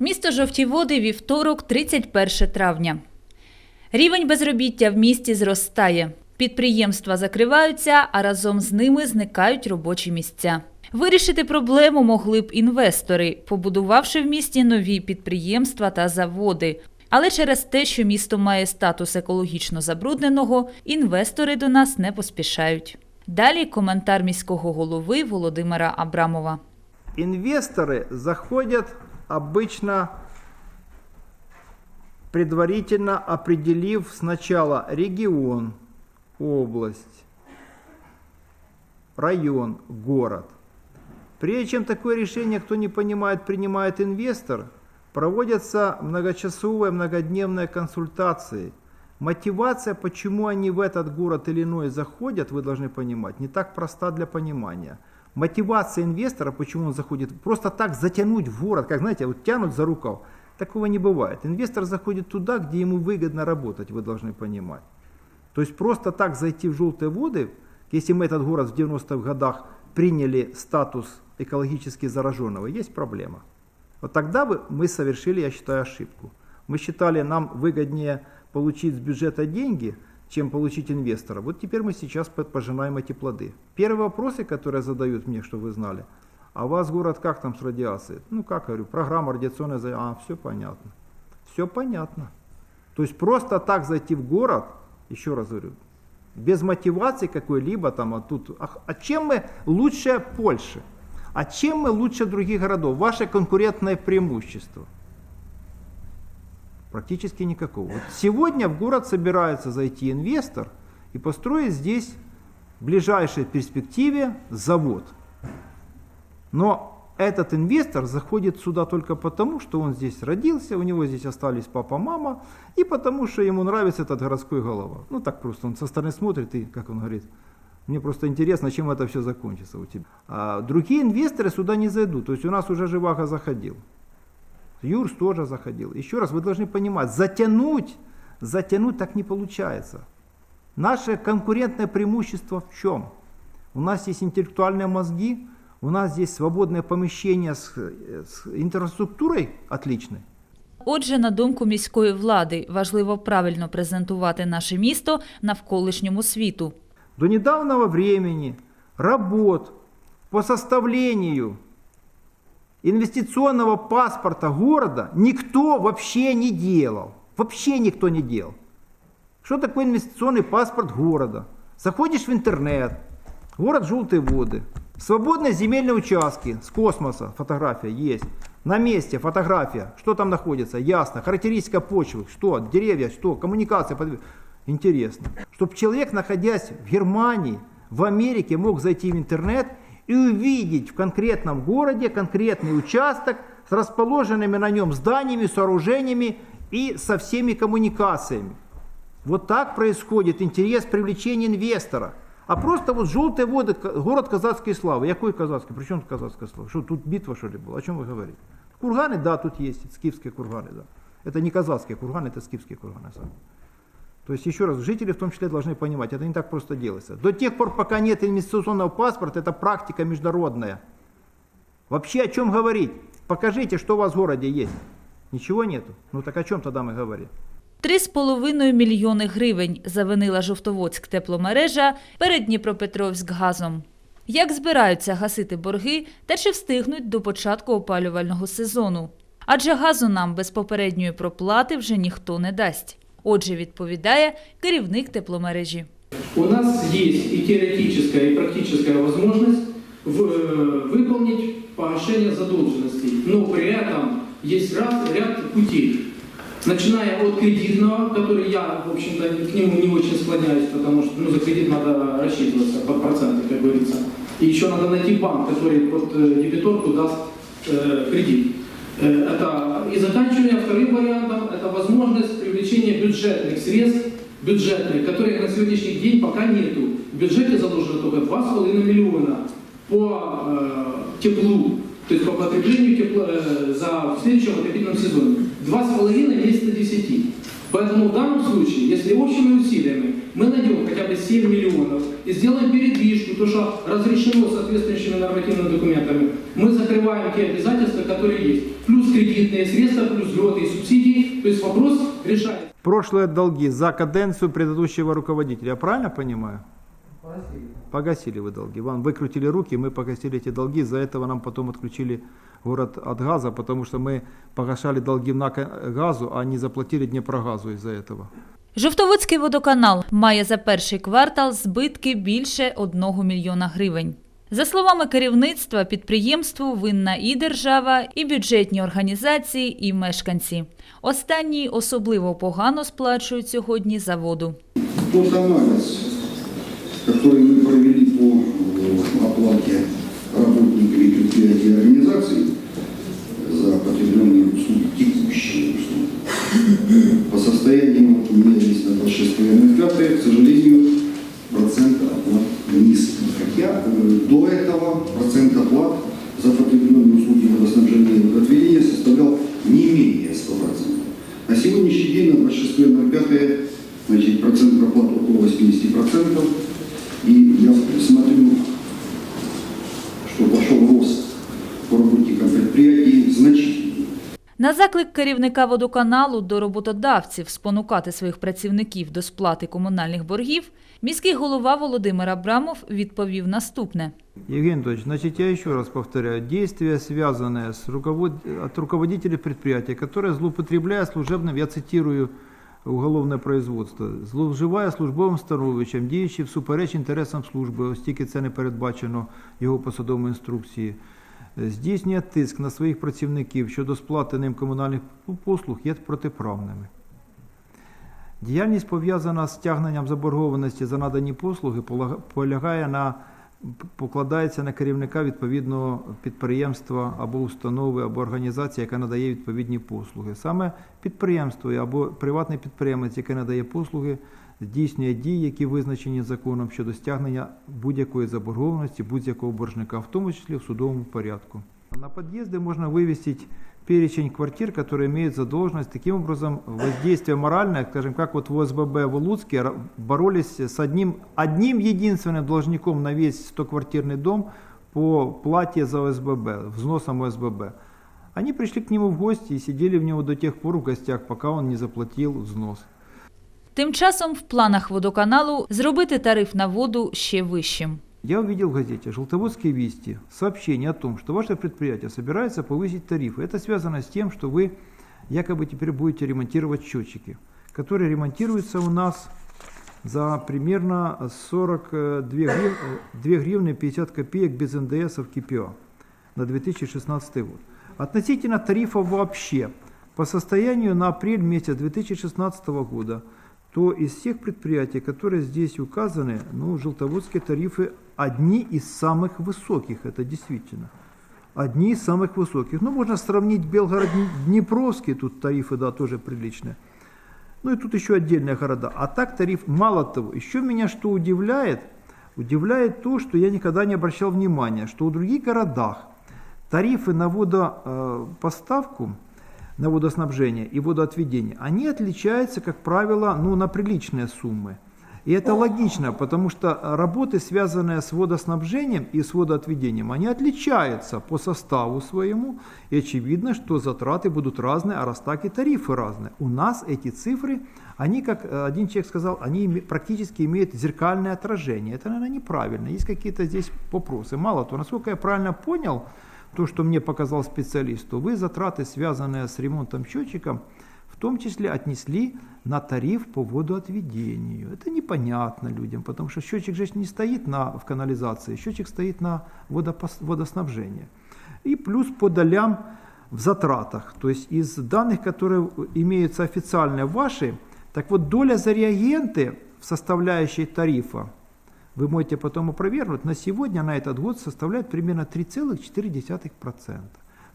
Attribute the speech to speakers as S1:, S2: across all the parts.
S1: Місто Жовті Води, вівторок, 31 травня. Рівень безробіття в місті зростає. Підприємства закриваються, а разом з ними зникають робочі місця. Вирішити проблему могли б інвестори, побудувавши в місті нові підприємства та заводи. Але через те, що місто має статус екологічно забрудненого, інвестори до нас не поспішають. Далі коментар міського голови Володимира Абрамова.
S2: Инвесторы заходят обычно предварительно определив сначала регион, область, район, город. Прежде чем такое решение, кто не понимает, принимает инвестор, проводятся многочасовые, многодневные консультации. Мотивация, почему они в этот город или иной заходят, вы должны понимать, не так проста для понимания. Мотивация инвестора, почему он заходит, просто так затянуть в город, как знаете, вот тянут за рукав. Такого не бывает. Инвестор заходит туда, где ему выгодно работать, вы должны понимать. То есть просто так зайти в желтые воды, если мы этот город в 90-х годах приняли статус экологически зараженного, есть проблема. Вот тогда бы мы совершили, я считаю, ошибку. Мы считали, нам выгоднее получить с бюджета деньги, чем получить инвестора. Вот теперь мы сейчас по- пожинаем эти плоды. Первые вопросы, которые задают мне, чтобы вы знали, а у вас город как там с радиацией? Ну как, говорю, программа радиационная, а, все понятно. Все понятно. То есть просто так зайти в город, еще раз говорю, без мотивации какой-либо там, а тут, а, а чем мы лучше Польши? А чем мы лучше других городов? Ваше конкурентное преимущество? Практически никакого. Вот сегодня в город собирается зайти инвестор и построить здесь в ближайшей перспективе завод. Но этот инвестор заходит сюда только потому, что он здесь родился, у него здесь остались папа, мама, и потому, что ему нравится этот городской голова. Ну так просто, он со стороны смотрит и, как он говорит, мне просто интересно, чем это все закончится у тебя. А другие инвесторы сюда не зайдут. То есть у нас уже Живаго заходил. Юрс тоже заходил. Еще раз, вы должны понимать, затянуть, затянуть так не получается. Наше конкурентное преимущество в чем? У нас есть интеллектуальные мозги, у нас здесь свободное помещение с, э, с инфраструктурой отличной.
S1: Отже, на думку міської влади, важливо правильно презентувати наше місто навколишньому світу.
S2: До недавнего времени работ по составлению Инвестиционного паспорта города никто вообще не делал. Вообще никто не делал. Что такое инвестиционный паспорт города? Заходишь в интернет, город Желтые воды, свободные земельные участки с космоса, фотография есть. На месте фотография, что там находится, ясно. Характеристика почвы, что, деревья, что, коммуникация. Интересно. Чтобы человек, находясь в Германии, в Америке, мог зайти в интернет и увидеть в конкретном городе конкретный участок с расположенными на нем зданиями, сооружениями и со всеми коммуникациями. Вот так происходит интерес привлечения инвестора. А просто вот желтые воды, город казацкой славы. Якой казацкой? При чем тут казацкая слава? Что, тут битва что ли была? О чем вы говорите? Курганы, да, тут есть, скифские курганы, да. Это не казацкие курганы, это скифские курганы сами. То есть, еще раз, жители в том числе должны понимать, это не так просто делается. До тех пор, пока нет инвестиционного паспорта, это практика международная. Вообще о чем говорить? Покажите, что у вас в городе есть. Ничего нету. Ну так о чем тогда мы говорим?
S1: Три з половиною мільйони гривень завинила Жовтоводськ тепломережа перед Дніпропетровськ газом. Як збираються гасити борги та чи встигнуть до початку опалювального сезону? Адже газу нам без попередньої проплати вже ніхто не дасть. Отже, відповідає керівник тепломережі.
S3: У нас есть и теоретическая, и практическая возможность в- э, выполнить погашение задолженностей, но при этом есть ряд, ряд путей. Начиная от кредитного, который я, в общем-то, к нему не очень склоняюсь, потому что ну, за кредит надо рассчитываться под проценты, как говорится. И еще надо найти банк, который под э, дебиторку даст э, кредит. Э, Это и заканчивая вторым вариантом, это возможность привлечения бюджетных средств, бюджетных, которые на сегодняшний день пока нету. В бюджете заложено только 2,5 миллиона по э, теплу, то есть по потреблению тепла э, за следующем отопительном сезоне. 2,5 вместо 10. Поэтому в данном случае, если общими усилиями мы найдем хотя бы 7 миллионов и сделаем передвижку, то, что разрешено соответствующими нормативными документами, мы закрываем те обязательства, которые есть. кредитные средства, плюс льготы и субсидии. То есть вопрос решается.
S2: Прошлые долги за каденцию предыдущего руководителя, я правильно понимаю? Погасили вы долги. Вам выкрутили руки, мы погасили эти долги. За этого нам потом отключили город от газа, потому что мы погашали долги на ка- газу, а не заплатили Днепрогазу из-за этого.
S1: Жовтоводський водоканал має за перший квартал збитки більше 1 мільйона гривень. За словами керівництва, підприємству винна і держава, і бюджетні організації, і мешканці. Останні особливо погано сплачують сьогодні за воду.
S4: Тот анализ, который мы провели по э, оплате работников и предприятий и организаций за потребленные услуги, текущие услуги, по состоянию вот у меня здесь на 26.05, к сожалению, до этого процент оплат за потребленные услуги водоснабжения и водоотведения составлял не менее 100%. На сегодняшний день на 26.05 значит, процент проплат около 80%. И я смотрю,
S1: На заклик керівника водоканалу до роботодавців спонукати своїх працівників до сплати комунальних боргів, міський голова Володимир Абрамов відповів наступне.
S2: Евгений Анатольевич, значит, я еще раз повторяю, действия, связанные с руковод... от руководителей предприятия, которые злоупотребляя служебным, я цитирую уголовне производство, зловживає службовим становищем, діючи всупереч інтересам служби, оскільки це не передбачено його посадової інструкції, е, здійснює тиск на своїх працівників щодо сплати ним комунальних послуг є протиправними. Діяльність пов'язана з стягненням заборгованості за надані послуги полягає на покладається на керівника відповідного підприємства або установи, або організації, яка надає відповідні послуги. Саме підприємство або приватний підприємець, який надає послуги, здійснює дії, які визначені законом щодо стягнення будь-якої заборгованості будь-якого боржника, в тому числі в судовому порядку. На подъезды можно вывесить перечень квартир, которые имеют задолженность. Таким образом, воздействие моральное, скажем, как вот в ОСББ в Луцке ра- боролись с одним, одним единственным должником на весь 100-квартирный дом по плате за ОСББ, взносом ОСББ. Они пришли к нему в гости и сидели в него до тех пор в гостях, пока он не заплатил взнос.
S1: Тим часом в планах водоканалу зробити тариф на воду ще вищим.
S2: Я увидел в газете «Желтоводские вести» сообщение о том, что ваше предприятие собирается повысить тарифы. Это связано с тем, что вы якобы теперь будете ремонтировать счетчики, которые ремонтируются у нас за примерно 42 грив... 2 гривны 50 копеек без НДС в КПО на 2016 год. Относительно тарифов вообще, по состоянию на апрель месяц 2016 года, то из всех предприятий, которые здесь указаны, ну, желтоводские тарифы одни из самых высоких, это действительно. Одни из самых высоких. Ну, можно сравнить Белгород-Днепровский, тут тарифы, да, тоже приличные. Ну и тут еще отдельные города. А так тариф, мало того, еще меня что удивляет, удивляет то, что я никогда не обращал внимания, что в других городах тарифы на водопоставку, на водоснабжение и водоотведение, они отличаются, как правило, ну, на приличные суммы. И это логично, потому что работы, связанные с водоснабжением и с водоотведением, они отличаются по составу своему, и очевидно, что затраты будут разные, а раз так и тарифы разные. У нас эти цифры, они, как э, один человек сказал, они практически имеют зеркальное отражение. Это, наверное, неправильно. Есть какие-то здесь вопросы. Мало того, насколько я правильно понял, то, что мне показал специалист, то вы затраты, связанные с ремонтом счетчика, в том числе отнесли на тариф по водоотведению. Это непонятно людям, потому что счетчик же не стоит на, в канализации, счетчик стоит на водопос- водоснабжении. И плюс по долям в затратах. То есть из данных, которые имеются официально ваши, так вот доля за реагенты в составляющей тарифа, вы можете потом опровергнуть, на сегодня, на этот год составляет примерно 3,4%.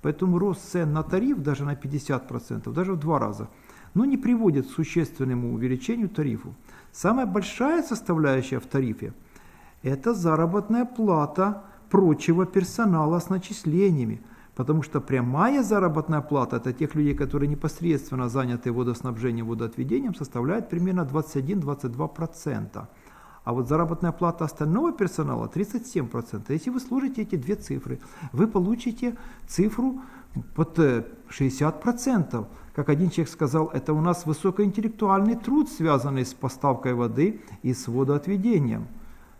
S2: Поэтому рост цен на тариф даже на 50%, даже в два раза, ну, не приводит к существенному увеличению тарифу. Самая большая составляющая в тарифе – это заработная плата прочего персонала с начислениями. Потому что прямая заработная плата, это тех людей, которые непосредственно заняты водоснабжением, водоотведением, составляет примерно 21-22%. А вот заработная плата остального персонала 37%. Если вы сложите эти две цифры, вы получите цифру э, 60%, как один человек сказал, это у нас высокоинтеллектуальный труд, связанный с поставкой воды и с водоотведением.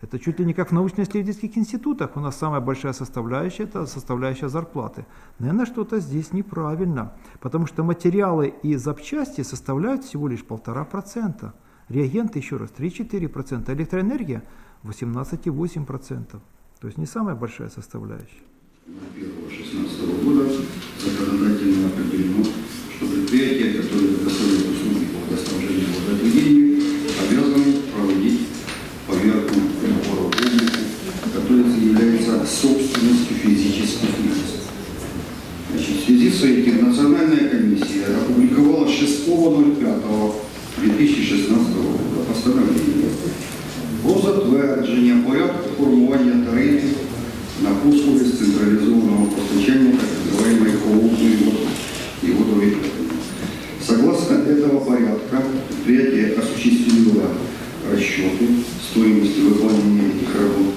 S2: Это чуть ли не как в научно-исследовательских институтах. У нас самая большая составляющая – это составляющая зарплаты. Наверное, что-то здесь неправильно, потому что материалы и запчасти составляют всего лишь полтора процента. Реагенты, еще раз, 3-4%, электроэнергия – 18,8%. То есть не самая большая составляющая.
S4: 2016 года законодательно определено, что предприятия, которые предоставляют услуги по водоснабжению водоотведению, обязаны проводить поверку прибора облику, которая является собственностью физических лиц. Значит, в связи с этим Национальная комиссия опубликовала 6.05.2016 года постановление про затвердження порядку формування тарифів на послуги з централизованного постачания так называемой холодной воды и водовідведення. Согласно этого порядка, предприятие осуществило расчеты стоимости выполнения этих работ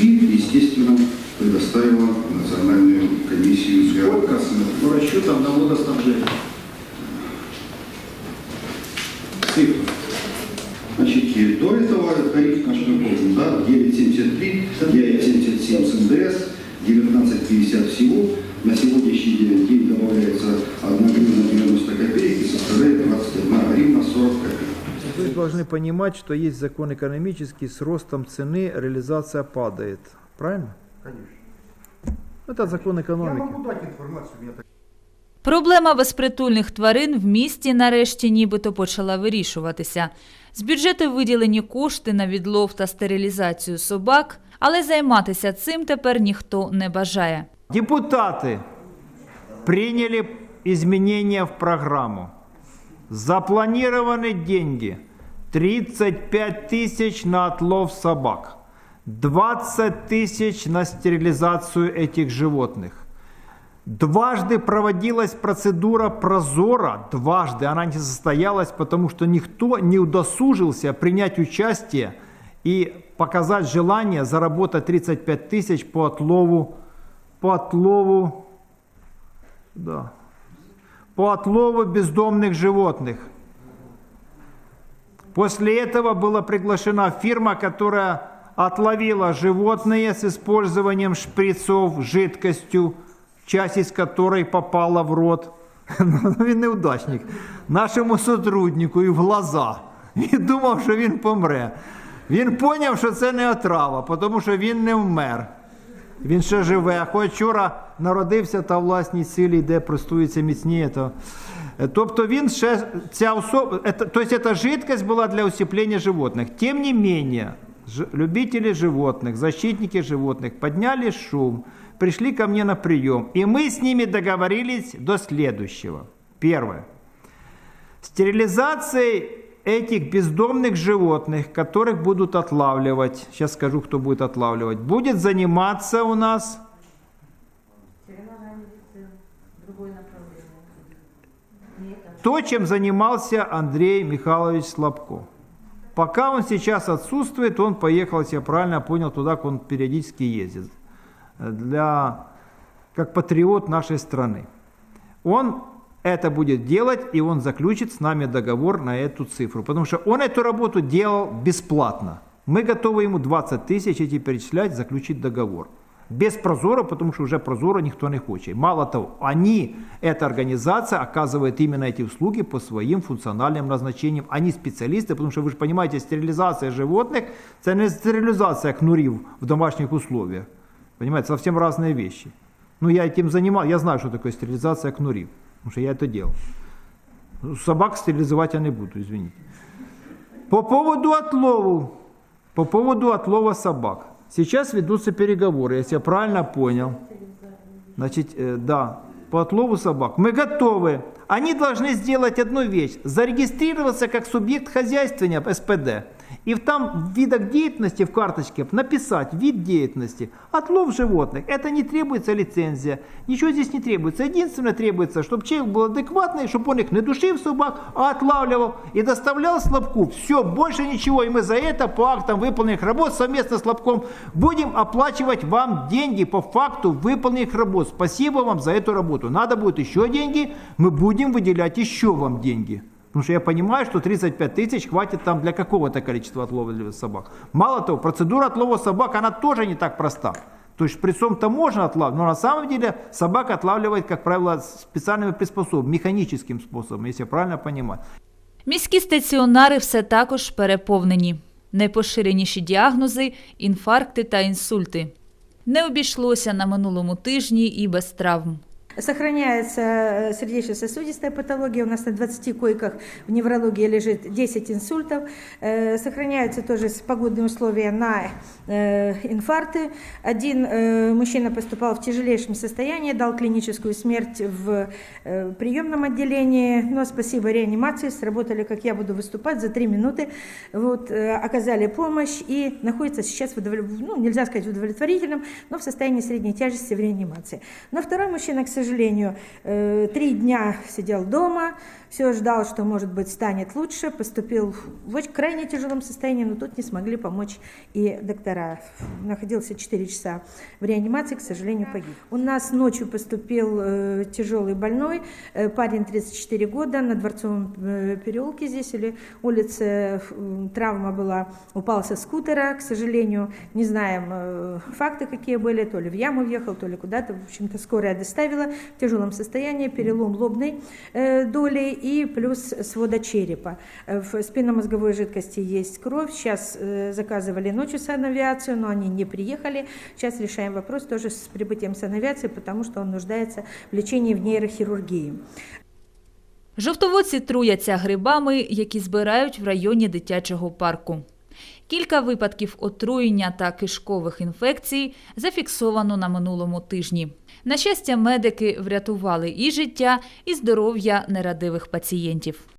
S4: и, естественно, предоставило Национальную комиссию для
S5: Сколько по расчетам на водоснабжение?
S4: цифр. Значит, и до этого тариф наш мы помним, да, 9,73, 9,77 с НДС, 19,50 всего. На сегодняшний день, день добавляется 1 гривна 90 копеек и составляет 21 гривна 40 копеек.
S2: Вы должны понимать, что есть закон экономический, с ростом цены реализация падает. Правильно?
S5: Конечно.
S2: Это закон
S5: Я
S2: экономики.
S5: могу дать информацию, у меня так
S1: Проблема безпритульних тварин в місті нарешті нібито почала вирішуватися. З бюджету виділені кошти на відлов та стерилізацію собак, але займатися цим тепер ніхто не бажає.
S2: Депутаты приняли изменения в программу. Запланированы деньги 35 тысяч на отлов собак, 20 тысяч на стерилизацию этих животных. Дважды проводилась процедура прозора, дважды она не состоялась, потому что никто не удосужился принять участие и показать желание заработать 35 тысяч по отлову, по отлову, да, по отлову бездомных животных. После этого была приглашена фирма, которая отловила животные с использованием шприцов жидкостью, часть из которой попала в рот. Ну, Він неудачник. Нашому сотруднику і в глаза. Він думав, що він помре. Він поняв, що це не отрава, тому що він не вмер. Він ще живе. Хоч вчора народився та власній силі, де простується міцніє. То... Е, Тобто він ще ця особа, это, то есть эта жидкость была для усыпления животных. Тем не менее, ж- любители животных, защитники животных подняли шум, пришли ко мне на прием, и мы с ними договорились до следующего. Первое. Стерилизацией этих бездомных животных, которых будут отлавливать, сейчас скажу, кто будет отлавливать, будет заниматься у нас то, чем занимался Андрей Михайлович Слабко. Пока он сейчас отсутствует, он поехал, если я правильно понял, туда, куда он периодически ездит, для, как патриот нашей страны. Он это будет делать, и он заключит с нами договор на эту цифру, потому что он эту работу делал бесплатно. Мы готовы ему 20 тысяч эти перечислять, заключить договор. Без прозора, потому что уже прозора никто не хочет. Мало того, они, эта организация, оказывает именно эти услуги по своим функциональным назначениям. Они специалисты, потому что вы же понимаете, стерилизация животных, это не стерилизация кнурів в домашних условиях. Понимаете, совсем разные вещи. Ну, я этим занимал, я знаю, что такое стерилизация кнурів, потому что я это делал. Собак стерилизовать я не буду, извините. По поводу отлову, по поводу отлова собак. Сейчас ведутся переговоры, если я правильно понял. Значит, э, да, по отлову собак. Мы готовы. Они должны сделать одну вещь. Зарегистрироваться как субъект хозяйствования СПД. И там в видах деятельности в карточке написать вид деятельности. Отлов животных. Это не требуется лицензия. Ничего здесь не требуется. Единственное требуется, чтобы человек был адекватный, чтобы он их не душил собак, а отлавливал и доставлял слабку. Все, больше ничего. И мы за это по актам выполненных работ совместно с слабком будем оплачивать вам деньги по факту выполненных работ. Спасибо вам за эту работу. Надо будет еще деньги, мы будем выделять еще вам деньги. Потому что я понимаю, что 35 тысяч хватит там для какого-то количества отлова собак. Мало того, процедура отлова собак, она тоже не так проста. То есть прицом-то можно отлавливать, но на самом деле собака отлавливает, как правило, специальными приспособами, механическим способом, если я правильно понимаю.
S1: Міські стаціонари все також переповнені. Найпоширеніші діагнози інфаркти та інсульти. Не обійшлося на минулому тижні і без травм.
S6: Сохраняется э, сердечно-сосудистая патология. У нас на 20 койках в неврологии лежит 10 инсультов. Э, Сохраняются тоже с- погодные условия на э, инфаркты. Один мужчина поступал в тяжелейшем состоянии, дал клиническую смерть в приемном отделении. Но спасибо реанимации, сработали, как я буду выступать, за 3 минуты. Вот, оказали помощь и находится сейчас, в удовлет- ну, нельзя сказать удовлетворительном, но в состоянии средней тяжести в реанимации. Но второй мужчина, к сожалению, э, три дня сидел дома, все ждал, что, может быть, станет лучше, поступил в очень крайне тяжелом состоянии, но тут не смогли помочь и доктора. Находился 4 часа в реанимации, к сожалению, погиб. У нас ночью поступил э, тяжелый больной, э, парень 34 года, на Дворцовом переулке здесь или улице травма была, упал со скутера, к сожалению, не знаем факты, какие были, то ли в яму въехал, то ли куда-то, в общем-то, скорая доставила в тяжелом состоянии, перелом лобной э, доли и плюс свода черепа. Э, В спинномозговой жидкости есть кровь, сейчас э, заказывали ночью санавиацию, но они не приехали, сейчас решаем вопрос тоже с прибытием санавиации, потому что он нуждается в лечении в нейрохирургии.
S1: Жовтоводці труяться грибами, які збирають в районі дитячого парку. Кілька випадків отруєння та кишкових інфекцій зафіксовано на минулому тижні. На щастя, медики врятували і життя, і здоров'я нерадивих пацієнтів.